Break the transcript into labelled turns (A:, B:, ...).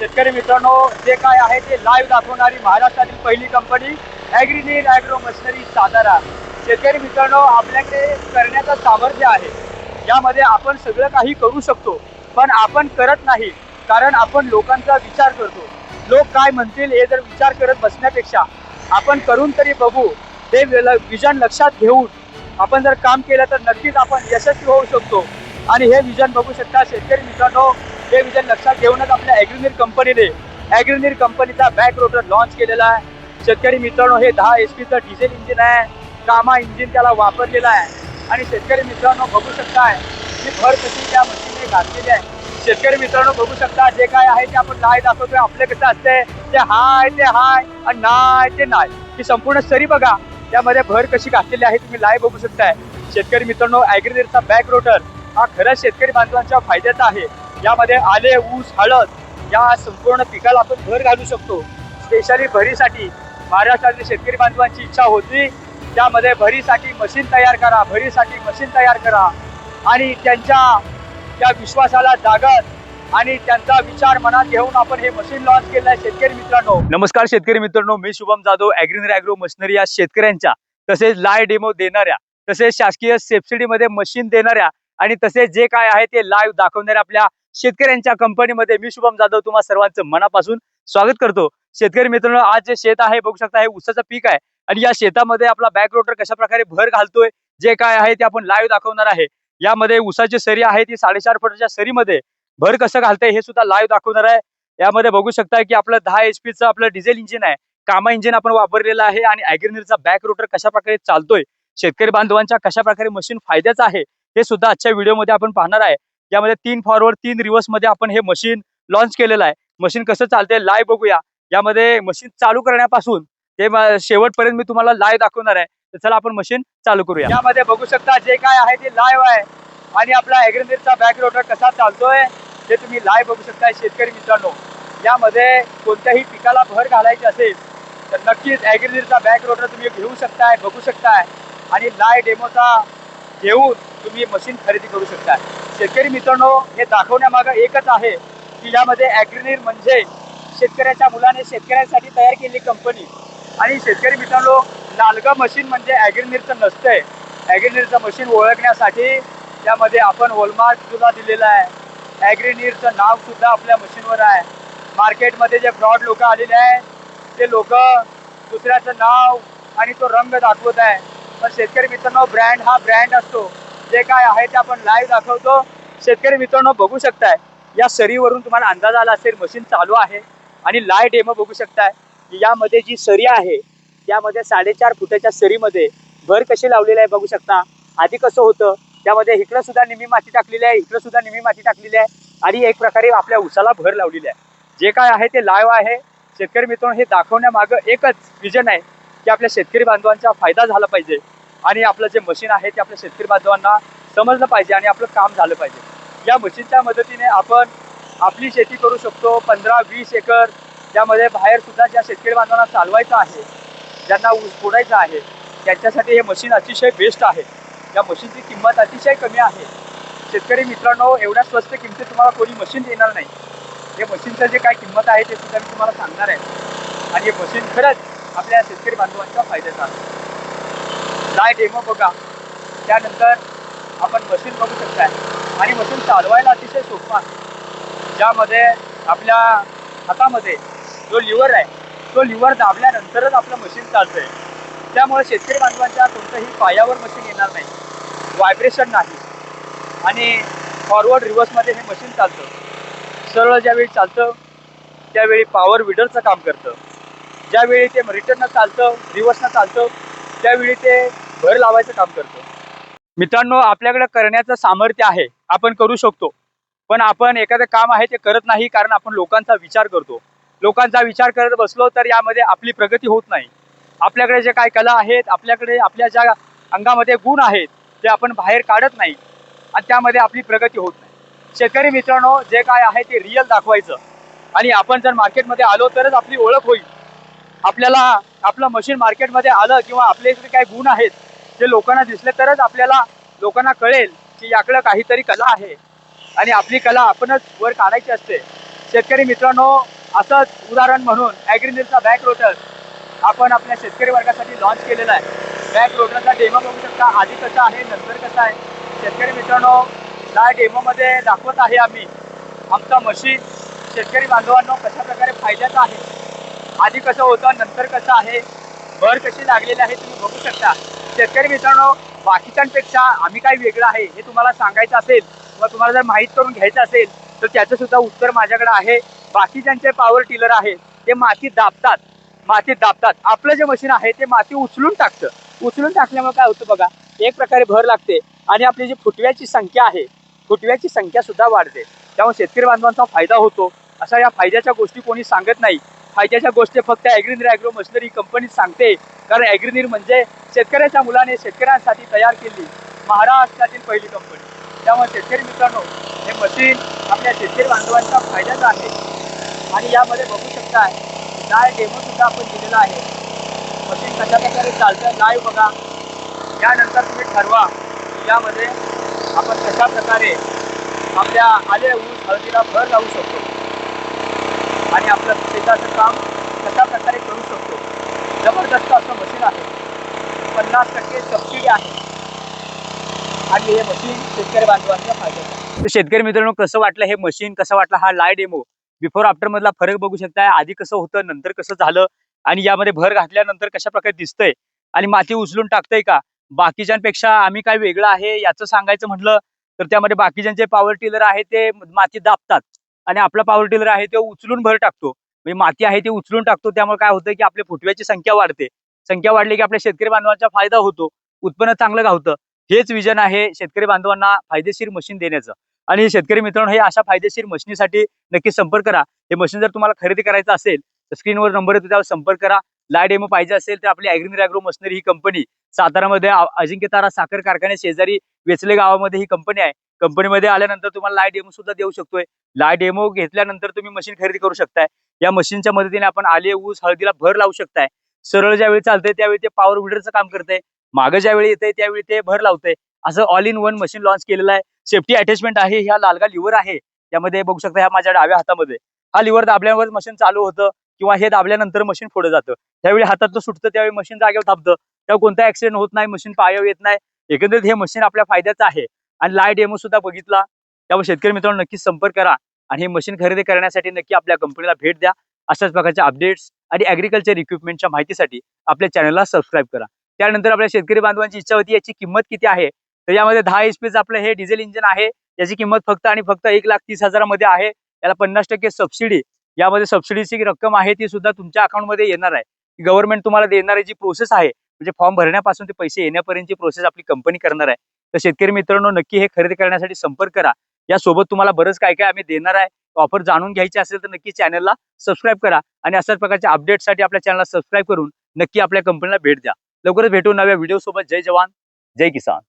A: शेतकरी मित्रांनो जे काय आहे ते लाईव्ह दाखवणारी महाराष्ट्रातील पहिली कंपनी ॲग्रीनीर ॲग्रो मशिनरी सातारा. शेतकरी मित्रांनो आपल्याकडे करण्याचं सामर्थ्य आहे. यामध्ये आपण सगळं काही करू शकतो पण आपण करत नाही कारण आपण लोकांचा विचार करतो. लोक काय म्हणतील हे जर विचार करत बसण्यापेक्षा आपण करून तरी बघू ते विजन लक्षात घेऊन आपण जर काम केलं तर नक्कीच आपण यशस्वी होऊ शकतो. आणि हे विजन बघू शकता शेतकरी मित्रांनो हे विचार लक्षात घेऊनच आपल्या ॲग्रिनीर कंपनीने ॲग्रिनीर कंपनीचा बॅक रोटर लॉन्च केलेला आहे. शेतकरी मित्रांनो हे दहा एच पीचं डिझेल इंजिन आहे. कामा इंजिन त्याला वापरलेला आहे. आणि शेतकरी मित्रांनो बघू शकताय की भर कशी त्या मशीनने घातलेली आहे. शेतकरी मित्रांनो बघू शकता जे काय आहे ते आपण लाय दाखवतोय. आपले कसं असते ते हाय ते हाय आणि नाही ते नाही ही संपूर्ण सरी बघा. त्यामध्ये भर कशी घातलेली आहे तुम्ही लाय बघू शकताय. शेतकरी मित्रांनो ॲग्रिनीरचा बॅक रोटर हा खरंच शेतकरी बांधवांच्या फायद्याचा आहे. यामध्ये आले ऊस हळद या संपूर्ण पिकाला आपण भर घालू शकतो. स्पेशली भरीसाठी महाराष्ट्रातील शेतकरी बांधवांची इच्छा होती. त्यामध्ये भरीसाठी मशीन तयार करा भरीसाठी मशीन तयार करा. आणि त्यांच्या त्या विश्वासाला जागत आणि त्यांचा विचार मनात घेऊन आपण हे मशीन लॉन्च केलं आहे शेतकरी मित्रांनो. नमस्कार शेतकरी मित्रांनो मी Shubham Jadhav Agriner agro machinery या शेतकऱ्यांच्या तसेच लाय डेमो देणाऱ्या तसेच शासकीय सबसिडीमध्ये मशीन देणाऱ्या आणि तसेच जे काय आहे ते लाईव्ह दाखवणाऱ्या आपल्या शेतकऱ्यांच्या कंपनीमध्ये मी शुभम जाधव तुम्हाला सर्वांचं मनापासून स्वागत करतो. शेतकरी मित्रांनो आज जे शेत आहे बघू शकता हे ऊसाचं पीक आहे. आणि या शेतामध्ये आपला बॅक रोटर कशा प्रकारे भर घालतोय जे काय आहे ते आपण लाईव्ह दाखवणार आहे. यामध्ये ऊसाची सरी आहे ती साडेचार फुटाच्या सरीमध्ये भर कसं घालतंय हे सुद्धा लाईव्ह दाखवणार आहे. यामध्ये बघू शकता की आपलं दहा एच पीचं आपलं डिझेल इंजिन आहे. कामा इंजिन आपण वापरलेलं आहे आणि अॅग्रिनरचा बॅक रोटर कशा प्रकारे चालतोय? शेतकरी बांधवांच्या कशा प्रकारे मशीन फायद्याचं आहे हे सुद्धा आजच्या व्हिडिओमध्ये आपण पाहणार आहे. यामध्ये तीन फॉरवर्ड तीन रिव्हर्समध्ये आपण हे मशीन लॉन्च केलेलं आहे. मशीन कसं चालतंय लाय बघूया. यामध्ये मशीन चालू करण्यापासून ते शेवटपर्यंत मी तुम्हाला लाय दाखवणार आहे. तर चला आपण मशीन चालू करूया. यामध्ये बघू शकता जे काय आहे ते लाईव्ह आहे. आणि आपला ॲग्रिनरचा बॅक रोटर कसा चालतोय ते तुम्ही लाय बघू शकता शेतकरी मित्रांनो. यामध्ये कोणत्याही पिकाला भर घालायची असेल तर नक्कीच ॲग्रिनरचा बॅक रोटर तुम्ही घेऊ शकताय बघू शकताय. आणि लाय डेमोचा घेऊन तुम्ही मशीन खरेदी करू शकताय. शेतकरी मित्रांनो हे दाखवण्यामागं एकच आहे की यामध्ये ॲग्रिनिर म्हणजे शेतकऱ्याच्या मुलाने शेतकऱ्यांसाठी तयार केलेली कंपनी. आणि शेतकरी मित्रांनो नालगा मशीन म्हणजे ॲग्रिनिरचं नसतंय. ॲग्रिनिरचं मशीन ओळखण्यासाठी त्यामध्ये आपण होलमार्क सुद्धा दिलेला आहे. ॲग्रिनिरचं नाव सुद्धा आपल्या मशीनवर आहे. मार्केटमध्ये जे फ्रॉड लोक आलेले आहेत ते लोक दुसऱ्याचं नाव आणि तो रंग दाखवत आहे. पण शेतकरी मित्रांनो ब्रँड हा ब्रँड असतो. जे काय आहे ते आपण लाईव्ह दाखवतो. शेतकरी मित्रांनो बघू शकताय या सरीवरून तुम्हाला अंदाज आला असेल मशीन चालू आहे आणि लाय डेमो बघू शकताय. यामध्ये जी सरी आहे त्यामध्ये साडेचार फुटाच्या सरीमध्ये भर कशी लावलेली आहे बघू शकता. आधी कसं होतं त्यामध्ये इकडं सुद्धा निम्मी माती टाकलेली आहे इकडं सुद्धा निम्मी माती टाकलेली आहे आणि एक प्रकारे आपल्या उसाला भर लावलेली आहे. जे काय आहे ते लाईव्ह आहे. शेतकरी मित्रांनो हे दाखवण्यामागं एकच विजन आहे की आपल्या शेतकरी बांधवांचा फायदा झाला पाहिजे. आणि आपलं जे मशीन आहे ते आपल्या शेतकरी बांधवांना समजलं पाहिजे आणि आपलं काम झालं पाहिजे. या मशीनच्या मदतीने आपण आपली शेती करू शकतो. पंधरा वीस एकर त्यामध्ये बाहेर सुद्धा ज्या शेतकरी बांधवांना चालवायचं आहे ज्यांना ऊस पुरायचं आहे त्यांच्यासाठी हे मशीन अतिशय बेस्ट आहे. या मशीनची किंमत अतिशय कमी आहे. शेतकरी मित्रांनो एवढ्या स्वस्त किमतीत तुम्हाला कोणी मशीन देणार नाही. हे मशीनचं जे काय किंमत आहे ते सुद्धा मी तुम्हाला सांगणार आहे. आणि हे मशीन खरंच आपल्या शेतकरी बांधवांच्या फायद्याचं आहे. लाय डेमो बघा. त्यानंतर आपण मशीन बघू शकताय. आणि मशीन चालवायला अतिशय सोपं. आहे ज्यामध्ये आपल्या हातामध्ये जो लिव्हर आहे तो लिव्हर दाबल्यानंतरच आपलं मशीन चालतंय. त्यामुळे शेतकरी बांधवांच्या कोणत्याही पायावर मशीन येणार नाही. व्हायब्रेशन नाही. आणि फॉरवर्ड रिव्हर्समध्ये हे मशीन चालतं. सरळ ज्यावेळी चालतं त्यावेळी पॉवर विडरचं काम करतं. ज्यावेळी ते रिटर्ननं चालतं रिव्हर्सनं चालतं त्यावेळी ते भर लावायचं काम करतो. मित्रांनो आपल्याकडे करण्याचं सामर्थ्य आहे. आपण करू शकतो. पण आपण एखादं काम आहे ते करत नाही कारण आपण लोकांचा विचार करतो. लोकांचा विचार करत बसलो तर यामध्ये आपली प्रगती होत नाही. आपल्याकडे जे काय कला आहेत आपल्याकडे आपल्या ज्या अंगामध्ये गुण आहेत ते आपण बाहेर काढत नाही. आणि त्यामध्ये आपली प्रगती होत नाही. शेतकरी मित्रांनो जे काय आहे ते रिअल दाखवायचं. आणि आपण जर मार्केटमध्ये आलो तरच आपली ओळख होईल. आपल्याला आपलं मशीन मार्केटमध्ये आलं किंवा आपले जे काही गुण आहेत ते लोकांना दिसले तरच आपल्याला लोकांना कळेल की याकडं काहीतरी कला आहे. आणि आपली कला आपणच वर काढायची असते. शेतकरी मित्रांनो असंच उदाहरण म्हणून ॲग्रीमिलचा बॅक रोटर आपण आपल्या शेतकरी वर्गासाठी लॉन्च केलेला आहे. बॅक रोटरचा डेमो बघू शकता. आधी कसा आहे नंतर कसा आहे? शेतकरी मित्रांनो या डेमोमध्ये दाखवत आहे आम्ही आमचं मशीन शेतकरी बांधवांनो कशा प्रकारे फायद्याचं आहे? आधी कसं होतं नंतर कसं आहे भर कशी लागलेली आहे तुम्ही बघू शकता. शेतकरी मित्रांनो बाकीच्यांपेक्षा आम्ही काय वेगळं आहे हे तुम्हाला सांगायचं असेल किंवा तुम्हाला जर माहीत करून घ्यायचं असेल तर त्याचं सुद्धा उत्तर माझ्याकडे आहे. बाकीच्यांचे पॉवर टिलर आहेत ते माती दाबतात. माती दाबतात. आपलं जे मशीन आहे ते माती उचलून टाकतं. उचलून टाकल्यामुळे काय होतं बघा एक प्रकारे भर लागते आणि आपली जी फुटव्याची संख्या आहे फुटव्याची संख्या सुद्धा वाढते. त्यामुळे शेतकरी बांधवांचा फायदा होतो. अशा या फायद्याच्या गोष्टी कोणी सांगत नाही. फायद्याच्या गोष्टी फक्त ॲग्रिनीर ॲग्रो मशिनरी कंपनी सांगते. कारण ॲग्रिनीर म्हणजे शेतकऱ्याच्या मुलाने शेतकऱ्यांसाठी तयार केली महाराष्ट्रातील पहिली कंपनी त्यामुळे शेतकरी मित्रांनो हे मशीन आपल्या शेतकरी बांधवांच्या फायद्याचं आहे. आणि यामध्ये बघू शकता लाय डेमो सुद्धा आपण दिलेला आहे. मशीन कशा प्रकारे चालतं लाईव्ह बघा. यानंतर तुम्ही ठरवा यामध्ये आपण कशा प्रकारे आपल्या आले ऊस हळदीला भर लावू शकतो. आणि आपलं शेताचं काम कशा प्रकारे करू शकतो? जबरदस्त असं मशीन आहे. पन्नास टक्के सबसिडी आहे. आणि हे मशीन शेतकरी बांधवांच्या फायद्याचं शेतकरी मित्रांनो कसं वाटलं हे मशीन कसं वाटलं हा लाय डेमो बिफोर आफ्टर मधला फरक बघू शकताय. आधी कसं होतं नंतर कसं झालं? आणि यामध्ये भर घातल्यानंतर कशा प्रकारे दिसतंय? आणि माती उचलून टाकतंय का? बाकीच्यांपेक्षा आम्ही काय वेगळं आहे याचं सांगायचं म्हटलं तर त्यामध्ये बाकीच्यांचे पॉवर टिलर आहे ते माती दाबतात. आणि आपला पॉवर टिलर आहे तो उचलून भर टाकतो. म्हणजे माती आहे ते उचलून टाकतो. त्यामुळे काय होतं की आपल्या फुटव्याची संख्या वाढते. संख्या वाढली की आपल्या शेतकरी बांधवांचा फायदा होतो. उत्पन्न चांगलं गावतं. हेच विजन आहे शेतकरी बांधवांना फायदेशीर मशीन देण्याचं. आणि शेतकरी मित्रांनो हे अशा फायदेशीर मशीनीसाठी नक्की संपर्क करा. हे मशीन जर तुम्हाला खरेदी करायचं असेल तर स्क्रीनवर नंबर येतो त्यावर संपर्क करा. लाय डेमो पाहिजे असेल तर आपली ॲग्रिनर ॲग्रो मशनरी ही कंपनी सातारामध्ये अजिंक्यतारा अजिंक्य तारा साखर कारखान्या शेजारी वेचले गावामध्ये ही कंपनी आहे. कंपनीमध्ये आल्यानंतर तुम्हाला लाय डेमो सुद्धा देऊ शकतोय. लाय डेमो घेतल्यानंतर तुम्ही मशीन खरेदी करू शकताय. या मशीनच्या मदतीने आपण आले ऊस हळदीला भर लावू शकताय. सरळ ज्यावेळी चालतंय त्यावेळी ते पॉवर विडरचं काम करतंय. मागं ज्यावेळी येतंय त्यावेळी ते भर लावतंय. असं all in one machine launch केलेलं आहे. सेफ्टी अटॅचमेंट आहे. ह्या लालगा लिव्हर आहे. यामध्ये बघू शकता ह्या माझ्या डाव्या हातामध्ये. हा लिव्हर दाबल्यावर मशीन चालू होतं. किंवा हे दाबल्यानंतर मशीन पुढे जातं. त्यावेळी हातात सुटतं त्यावेळी मशीन जागेवर थांबतं. तेव्हा कोणता ऍक्सिडेंट होत नाही मशीन पायावर येत नाही. एकंदरीत हे मशीन आपल्या फायद्याचं आहे. आणि लाय डेमो सुद्धा बघितला. त्यामुळे शेतकरी मित्रांनो नक्कीच संपर्क करा. आणि हे मशीन खरेदी करण्यासाठी नक्की आपल्या कंपनीला भेट द्या. अशाच प्रकारच्या अपडेट्स आणि ॲग्रिकल्चर इक्विपमेंटच्या माहितीसाठी आपल्या चॅनलला सबस्क्राईब करा. त्यानंतर आपल्या शेतकरी बांधवांची इच्छा होती याची किंमत किती आहे? तर यामध्ये दहा एच पीचं आपलं हे डिझेल इंजिन आहे. याची किंमत फक्त आणि फक्त एक लाख तीस हजारामध्ये आहे. याला पन्नास टक्के सबसिडी यामध्ये सबसिडीची रक्कम आहे ती सुद्धा तुमच्या अकाउंटमध्ये येणार आहे. गव्हर्नमेंट तुम्हाला देणारी जी प्रोसेस आहे म्हणजे फॉर्म भरण्यापासून ते पैसे येण्यापर्यंतची प्रोसेस आपली कंपनी करणार आहे. तर शेतकरी मित्रांनो नक्की हे खरेदी करण्यासाठी संपर्क करा. यासोबत तुम्हाला बरंच काय काय आम्ही देणार आहे ऑफर जाणून घ्यायची असेल तर नक्की चॅनलला सबस्क्राईब करा आणि अशाच प्रकारच्या अपडेटसाठी आपल्या चॅनलला सबस्क्राईब करून नक्की आपल्या कंपनीला भेट द्या. लवकरच भेटू नव्या व्हिडिओ सोबत. जय जवान जय किसान.